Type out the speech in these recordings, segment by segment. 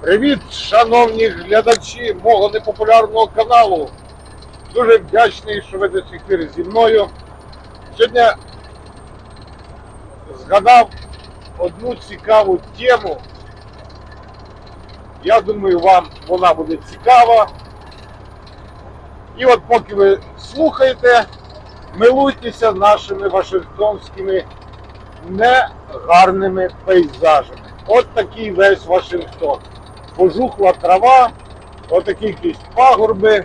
Привіт, шановні глядачі мого непопулярного каналу. Дуже вдячний, що ви до сих пір зі мною. Сьогодні згадав одну цікаву тему. Я думаю, вам вона буде цікава. І от поки ви слухаєте, милуйтеся нашими вашингтонськими негарними пейзажами. От такий весь Вашингтон. Пожухла трава, отакі якісь пагорби,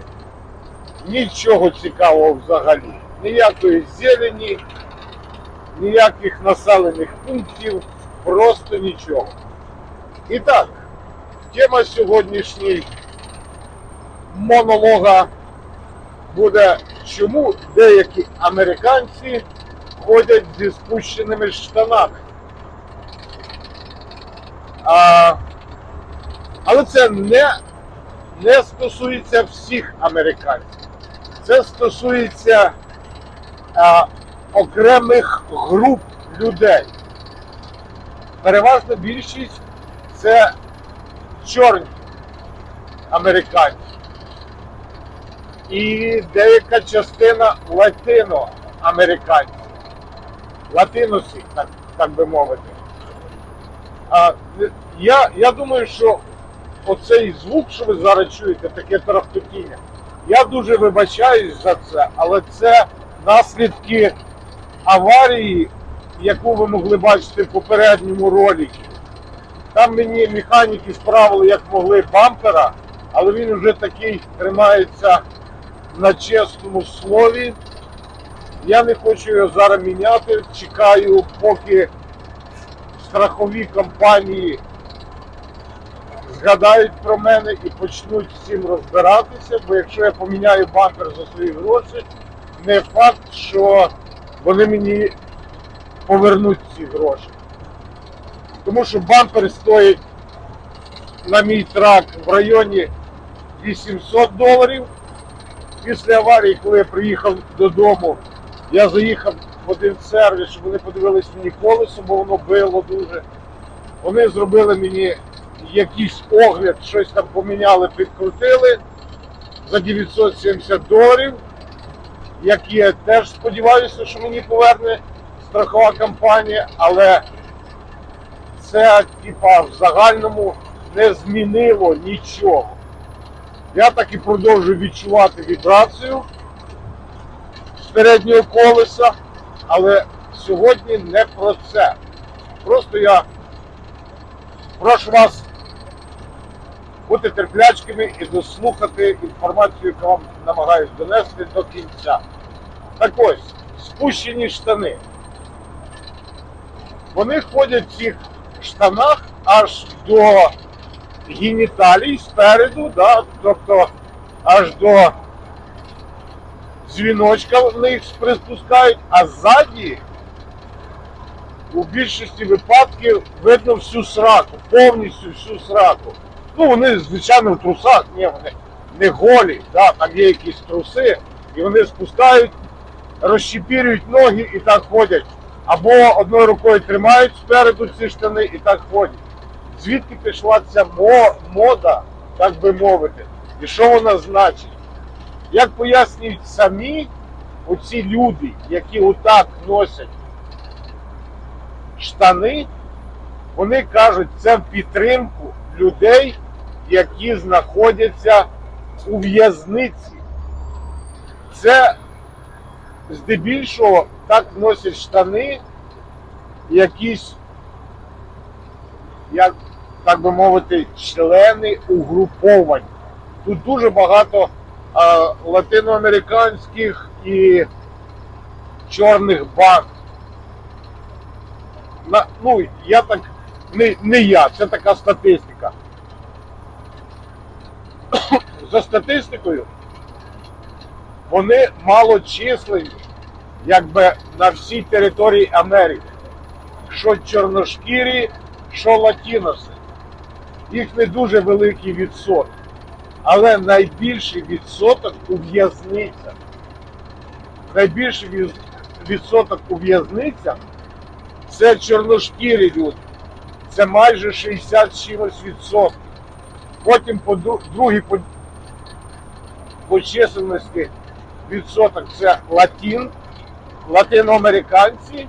нічого цікавого взагалі. Ніякої зелені, ніяких населених пунктів, просто нічого. І так, тема сьогоднішньої монолога буде, чому деякі американці ходять зі спущеними штанами. А, але це не, не стосується всіх американців. Це стосується а, окремих груп людей. Переважна більшість це чорні американці. І деяка частина латиноамериканців. Латиносів, так, так би мовити. А, я, я думаю, що оцей звук, що ви зараз чуєте, таке тарахтотіння, я дуже вибачаюсь за це, але це наслідки аварії, яку ви могли бачити в попередньому роликі. Там мені механіки справили, як могли бампера, але він вже такий тримається на чесному слові. Я не хочу його зараз міняти. Чекаю, поки страхові компанії згадають про мене і почнуть цим розбиратися, бо якщо я поміняю бампер за свої гроші, не факт, що вони мені повернуть ці гроші. Тому що бампер стоїть на мій трак в районі 800 доларів. Після аварії, коли я приїхав додому, я заїхав в один сервіс, щоб вони подивились мені колесо, бо воно било дуже. Вони зробили мені якийсь огляд, щось там поміняли, підкрутили за 970 доларів, які я теж сподіваюся, що мені поверне страхова компанія, але це типа в загальному не змінило нічого. Я так і продовжую відчувати вібрацію з переднього колеса, але сьогодні не про це. Просто я прошу вас бути терплячкими і дослухати інформацію, яку вам намагаюсь донести до кінця. Так ось, спущені штани. Вони ходять в цих штанах аж до геніталій спереду, да, тобто аж до дзвіночка вони їх приспускають, а ззаді у більшості випадків видно всю сраку, повністю всю сраку. Ну, вони, звичайно, в трусах, ні, вони не голі, да, там є якісь труси, і вони спускають, розщепірюють ноги і так ходять. Або одною рукою тримають спереду ці штани і так ходять. Звідки пішла ця мода, так би мовити, і що вона значить? Як пояснюють самі оці люди, які отак носять штани, вони кажуть, це в підтримку людей, які знаходяться у в'язниці. Це здебільшого так носять штани якісь, як так би мовити, члени угруповань. Тут дуже багато а, латиноамериканських і чорних банд. На, ну, я так, не, не я, це така статистика. За статистикою, вони малочисленні, якби на всій території Америки. Що чорношкірі, що латіноси. Їх не дуже великий відсоток. Але найбільший відсоток у в'язницях. Найбільший відсоток у в'язницях це чорношкірі люди. Це майже 60 чимось відсотків. Потім по дру- другий по, чисельності відсоток це латин, латиноамериканці,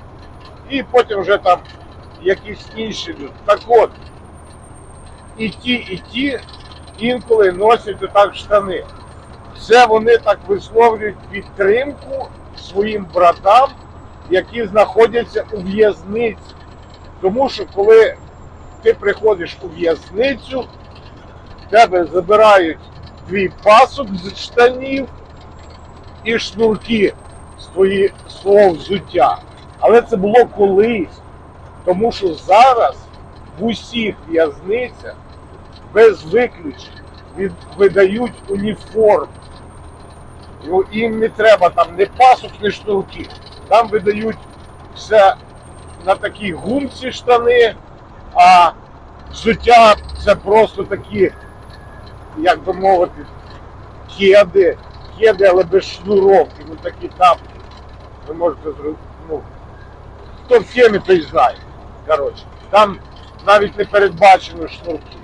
і потім вже там якісь інші люди. Так от, і ті, і ті інколи носять отак штани. Це вони так висловлюють підтримку своїм братам, які знаходяться у в'язниці. Тому що коли ти приходиш у в'язницю, тебе забирають твій пасок з штанів і шнурки з твої, свого взуття. Але це було колись. Тому що зараз в усіх в'язницях без виключень видають уніформу. Ну, Їм не треба там ні пасок, ні шнурки. Там видають все на такій гумці штани, а взуття це просто такі, як би мовити, кеди, кеди, але без шнуровки, ну такі тапки. Ви можете зробити. Ну, хто в темі, той знає. Коротше, там навіть не передбачено шнурки.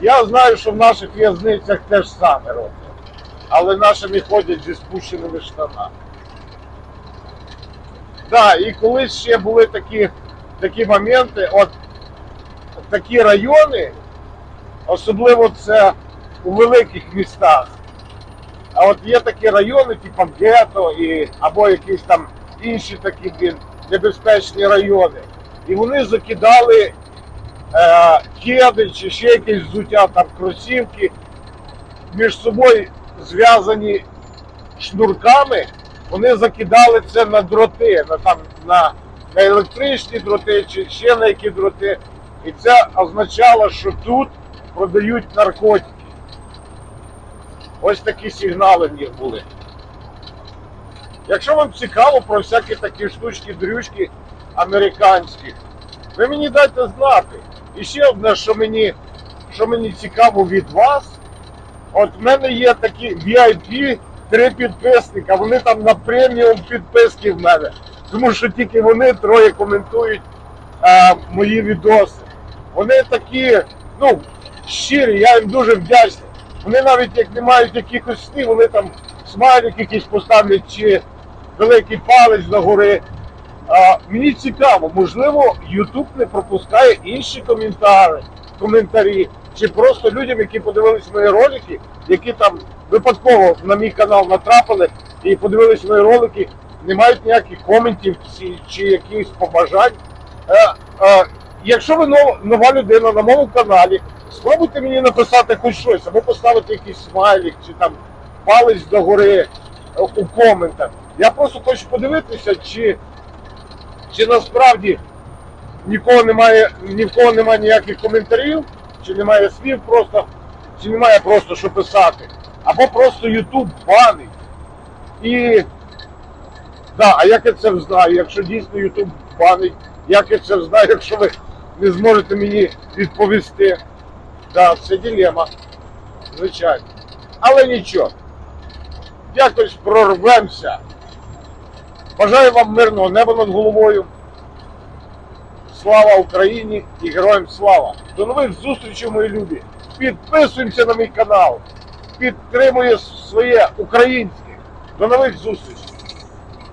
Я знаю, що в наших в'язницях теж саме роблять, але наші не ходять зі спущеними штанами. Так, і колись ще були такі, такі моменти, от такі райони, особливо це у великих містах. А от є такі райони, типу гетто, і, або якісь там інші такі небезпечні райони. І вони закидали е, кеди чи ще якесь взуття, там кросівки, між собою зв'язані шнурками, вони закидали це на дроти, на, там, на, на електричні дроти чи ще на які дроти. І це означало, що тут продають наркотики. Ось такі сигнали в них були. Якщо вам цікаво про всякі такі штучки, дрючки американські, ви мені дайте знати. І ще одне, що мені, що мені цікаво від вас, от в мене є такі VIP три підписника, вони там на преміум підписки в мене. Тому що тільки вони троє коментують е, мої відоси. Вони такі, ну, щирі, я їм дуже вдячний. Вони навіть як не мають якихось слів, вони там смайлик якийсь поставлять чи великий палець до гори. А, мені цікаво, можливо, YouTube не пропускає інші коментарі, коментарі, чи просто людям, які подивились мої ролики, які там випадково на мій канал натрапили і подивились мої ролики, не мають ніяких коментів чи, чи якихось побажань. Е, е, якщо ви нова людина на моєму каналі, спробуйте мені написати хоч щось, або поставити якийсь смайлик, чи там палець до гори е, у коментах. Я просто хочу подивитися, чи чи насправді нікого немає, ні в кого немає ніяких коментарів, чи немає слів просто, чи немає просто що писати. Або просто YouTube банить. І да, а як я це знаю, якщо дійсно YouTube банить, як я це знаю, якщо ви не зможете мені відповісти. Да, це дилема, звичайно. Але нічого. Якось прорвемося. Бажаю вам мирного неба над головою. Слава Україні і героям слава! До нових зустрічей, мої любі! Підписуємося на мій канал, підтримує своє українське. До нових зустрічей!